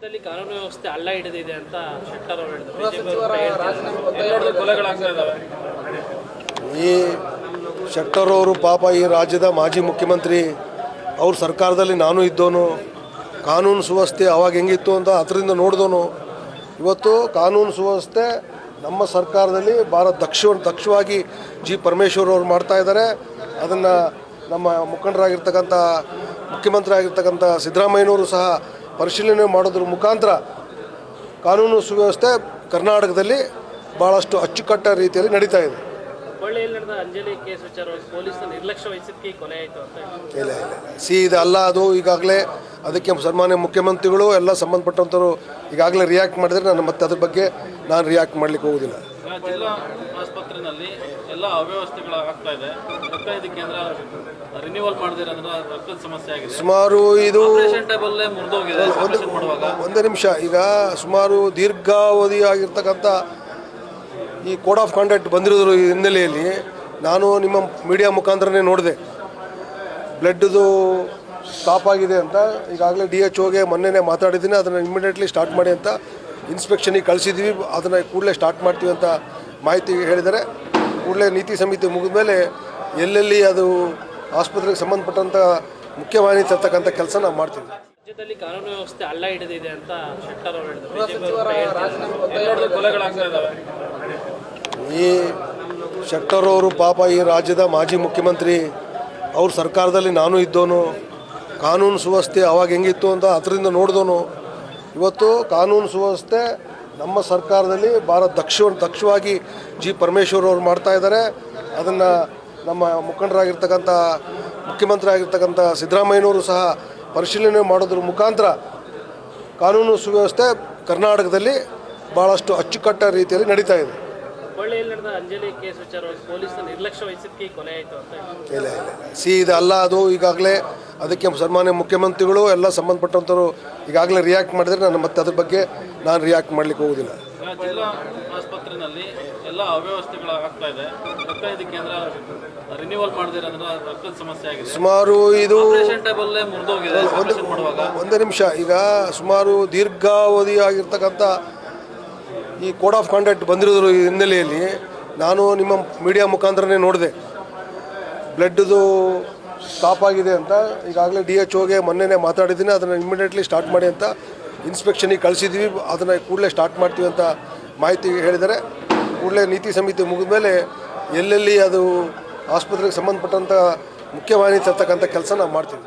ರಾಜ್ಯದಲ್ಲಿ ಕಾನೂನು ವ್ಯವಸ್ಥೆ ಅಲ್ಲ ಹಿಡಿದಿದೆ ಅಂತ ಶೆಟ್ಟರ್ ಅವರು ಹೇಳಿದ್ರು. ಈ ಶೆಟ್ಟರ್ ಅವರು ಪಾಪ ಈ ರಾಜ್ಯದ ಮಾಜಿ ಮುಖ್ಯಮಂತ್ರಿ ಅವ್ರ ಸರ್ಕಾರದಲ್ಲಿ ನಾನು ಇದ್ದೋನು ಕಾನೂನು ಸುವ್ಯವಸ್ಥೆ ಅವಾಗ ಹೆಂಗಿತ್ತು ಅಂತ ಅದರಿಂದ ನೋಡಿದೋನು ಇವತ್ತು ಕಾನೂನು ಸುವ್ಯವಸ್ಥೆ ನಮ್ಮ ಸರ್ಕಾರದಲ್ಲಿ ಭಾಳ ದಕ್ಷ ದಕ್ಷವಾಗಿ ಜಿ ಪರಮೇಶ್ವರ್ ಅವರು ಮಾಡ್ತಾ ಇದ್ದಾರೆ. ಅದನ್ನು ನಮ್ಮ ಮುಖಂಡರಾಗಿರ್ತಕ್ಕಂಥ ಮುಖ್ಯಮಂತ್ರಿ ಆಗಿರ್ತಕ್ಕಂಥ ಸಿದ್ದರಾಮಯ್ಯನವರು ಸಹ ಪರಿಶೀಲನೆ ಮಾಡೋದ್ರ ಮುಖಾಂತರ ಕಾನೂನು ಸುವ್ಯವಸ್ಥೆ ಕರ್ನಾಟಕದಲ್ಲಿ ಭಾಳಷ್ಟು ಅಚ್ಚುಕಟ್ಟ ರೀತಿಯಲ್ಲಿ ನಡೀತಾ ಇದೆ. ಇಲ್ಲ ಇಲ್ಲ. ಸಿ ಇದು ಅಲ್ಲ ಅದು ಈಗಾಗಲೇ ಅದಕ್ಕೆ ಸನ್ಮಾನ್ಯ ಮುಖ್ಯಮಂತ್ರಿಗಳು ಎಲ್ಲ ಸಂಬಂಧಪಟ್ಟಂಥವ್ರು ಈಗಾಗಲೇ ರಿಯಾಕ್ಟ್ ಮಾಡಿದರೆ ನಾನು ಮತ್ತೆ ಅದ್ರ ಬಗ್ಗೆ ನಾನು ರಿಯಾಕ್ಟ್ ಮಾಡಲಿಕ್ಕೆ ಹೋಗೋದಿಲ್ಲ. ಜಿಲ್ಲಾ ಆಸ್ಪತ್ರೆಯಲ್ಲಿ ಎಲ್ಲ ಅವ್ಯವಸ್ಥೆಗಳು ಆಗ್ತಾ ಇದೆ. ರಕ್ತ ಇದು ಕೇಂದ್ರ ರಿನ್ಯೂವಲ್ ಮಾಡದಿರೋದ್ರ ರಕ್ತದ ಸಮಸ್ಯೆ ಆಗಿದೆ. ಸುಮಾರು ಇದು ಒಂದು ಟೇಬಲ್ಲೇ ಮುರಿದೋಗಿದೆ ಒಂದೇ ನಿಮಿಷ ಈಗ ಸುಮಾರು ದೀರ್ಘಾವಧಿಯಾಗಿರ್ತಕ್ಕಂಥ ಈ ಕೋಡ್ ಆಫ್ ಕಾಂಡಕ್ಟ್ ಬಂದಿರೋದ್ರ ಹಿನ್ನೆಲೆಯಲ್ಲಿ. ನಾನು ನಿಮ್ಮ ಮೀಡಿಯಾ ಮುಖಾಂತರನೇ ನೋಡಿದೆ. ಬ್ಲಡ್ದು ಸ್ಟಾಪ್ ಆಗಿದೆ ಅಂತ ಈಗಾಗಲೇ ಡಿ ಎಚ್ ಓಗೆ ಮೊನ್ನೆನೇ ಮಾತಾಡಿದ್ದೀನಿ ಅದನ್ನು ಇಮಿಡಿಯೇಟ್ಲಿ ಸ್ಟಾರ್ಟ್ ಮಾಡಿ ಅಂತ ಇನ್ಸ್ಪೆಕ್ಷನಿಗೆ ಕಳಿಸಿದ್ವಿ ಅದನ್ನು ಕೂಡಲೇ ಸ್ಟಾರ್ಟ್ ಮಾಡ್ತೀವಿ ಅಂತ ಮಾಹಿತಿ ಹೇಳಿದ್ದಾರೆ. ಕೂಡಲೇ ನೀತಿ ಸಮಿತಿ ಮುಗಿದ ಮೇಲೆ ಎಲ್ಲೆಲ್ಲಿ ಅದು ಆಸ್ಪತ್ರೆಗೆ ಸಂಬಂಧಪಟ್ಟಂಥ ಮುಖ್ಯವಾಹಿನಿ ತರ್ತಕ್ಕಂಥ ಕೆಲಸ ನಾವು ಮಾಡ್ತೀವಿ. ರಾಜ್ಯದಲ್ಲಿ ಕಾನೂನು ವ್ಯವಸ್ಥೆ ಹಿಡಿದಿದೆ ಅಂತ ಶೆಟ್ಟರ್ ಅವರು ಈ ಶೆಟ್ಟರ್ ಅವರು ಪಾಪ ಈ ರಾಜ್ಯದ ಮಾಜಿ ಮುಖ್ಯಮಂತ್ರಿ ಅವ್ರ ಸರ್ಕಾರದಲ್ಲಿ ನಾನು ಇದ್ದೋನು ಕಾನೂನು ಸುವ್ಯವಸ್ಥೆ ಅವಾಗ ಹೆಂಗಿತ್ತು ಅಂತ ಅದರಿಂದ ನೋಡಿದವನು ಇವತ್ತು ಕಾನೂನು ಸುವ್ಯವಸ್ಥೆ ನಮ್ಮ ಸರ್ಕಾರದಲ್ಲಿ ಭಾಳ ದಕ್ಷ ದಕ್ಷವಾಗಿ ಜಿ ಪರಮೇಶ್ವರ್ ಅವರು ಮಾಡ್ತಾ ಇದ್ದಾರೆ. ಅದನ್ನು ನಮ್ಮ ಮುಖಂಡರಾಗಿರ್ತಕ್ಕಂಥ ಮುಖ್ಯಮಂತ್ರಿ ಆಗಿರ್ತಕ್ಕಂಥ ಸಿದ್ದರಾಮಯ್ಯನವರು ಸಹ ಪರಿಶೀಲನೆ ಮಾಡೋದ್ರ ಮುಖಾಂತರ ಕಾನೂನು ಸುವ್ಯವಸ್ಥೆ ಕರ್ನಾಟಕದಲ್ಲಿ ಭಾಳಷ್ಟು ಅಚ್ಚುಕಟ್ಟ ರೀತಿಯಲ್ಲಿ ನಡೀತಾ ಇದೆ. ಹುಬ್ಬಳ್ಳಿಯಲ್ಲಿ ನಡೆದ ಅಂಜಲಿ ಕೇಸ್ ವಿಚಾರವಾಗಿ ಪೊಲೀಸರ ನಿರ್ಲಕ್ಷ್ಯ ವಹಿಸಿದ್ದಕ್ಕೆ ಕೊಲೆ ಆಯಿತು ಅಂತ ಇಲ್ಲ ಇಲ್ಲ. ಸಿ ಇದು ಅಲ್ಲ ಅದು ಈಗಾಗಲೇ ಅದಕ್ಕೆ ಸನ್ಮಾನ್ಯ ಮುಖ್ಯಮಂತ್ರಿಗಳು ಎಲ್ಲ ಸಂಬಂಧಪಟ್ಟಂಥವ್ರು ಈಗಾಗಲೇ ರಿಯಾಕ್ಟ್ ಮಾಡಿದರೆ ನಾನು ಮತ್ತೆ ಅದ್ರ ಬಗ್ಗೆ ನಾನು ರಿಯಾಕ್ಟ್ ಮಾಡಲಿಕ್ಕೆ ಹೋಗೋದಿಲ್ಲ. ಜಿಲ್ಲಾ ಆಸ್ಪತ್ರೆಯಲ್ಲಿ ಎಲ್ಲ ಅವ್ಯವಸ್ಥೆಗಳು ಆಗ್ತಾ ಇದೆ. ರಕ್ತ ಇದು ಕೇಂದ್ರ ರಿನ್ಯೂವಲ್ ಮಾಡದಿರೋದ್ರ ರಕ್ತದ ಸಮಸ್ಯೆ ಆಗಿದೆ. ಸುಮಾರು ಇದು ಆಪರೇಷನ್ ಟೇಬಲ್ಲೇ ಮುರಿದೋಗಿದೆ ಆಪರೇಷನ್ ಮಾಡುವಾಗ. ಒಂದೇ ನಿಮಿಷ. ಈಗ ಸುಮಾರು ದೀರ್ಘಾವಧಿ ಆಗಿರ್ತಕ್ಕಂಥ ಈ ಕೋಡ್ ಆಫ್ ಕಾಂಡಕ್ಟ್ ಬಂದಿರೋದ್ರ ಹಿನ್ನೆಲೆಯಲ್ಲಿ ನಾನು ನಿಮ್ಮ ಮೀಡಿಯಾ ಮುಖಾಂತರನೇ ನೋಡಿದೆ. ಬ್ಲಡ್ದು ಸ್ಟಾಪ್ ಆಗಿದೆ ಅಂತ ಈಗಾಗಲೇ ಡಿ ಎಚ್ ಓಗೆ ಮೊನ್ನೆನೇ ಮಾತಾಡಿದ್ದೀನಿ, ಅದನ್ನು ಇಮಿಡಿಯೇಟ್ಲಿ ಸ್ಟಾರ್ಟ್ ಮಾಡಿ ಅಂತ ಇನ್ಸ್ಪೆಕ್ಷನಿಗೆ ಕಳಿಸಿದ್ವಿ, ಅದನ್ನು ಕೂಡಲೇ ಸ್ಟಾರ್ಟ್ ಮಾಡ್ತೀವಿ ಅಂತ ಮಾಹಿತಿ ಹೇಳಿದ್ದಾರೆ. ಕೂಡಲೇ ನೀತಿ ಸಮಿತಿ ಮುಗಿದ ಮೇಲೆ ಎಲ್ಲೆಲ್ಲಿ ಅದು ಆಸ್ಪತ್ರೆಗೆ ಸಂಬಂಧಪಟ್ಟಂಥ ಮುಖ್ಯವಾಹಿನಿ ತರ್ತಕ್ಕಂಥ ಕೆಲಸ ನಾವು ಮಾಡ್ತೀವಿ.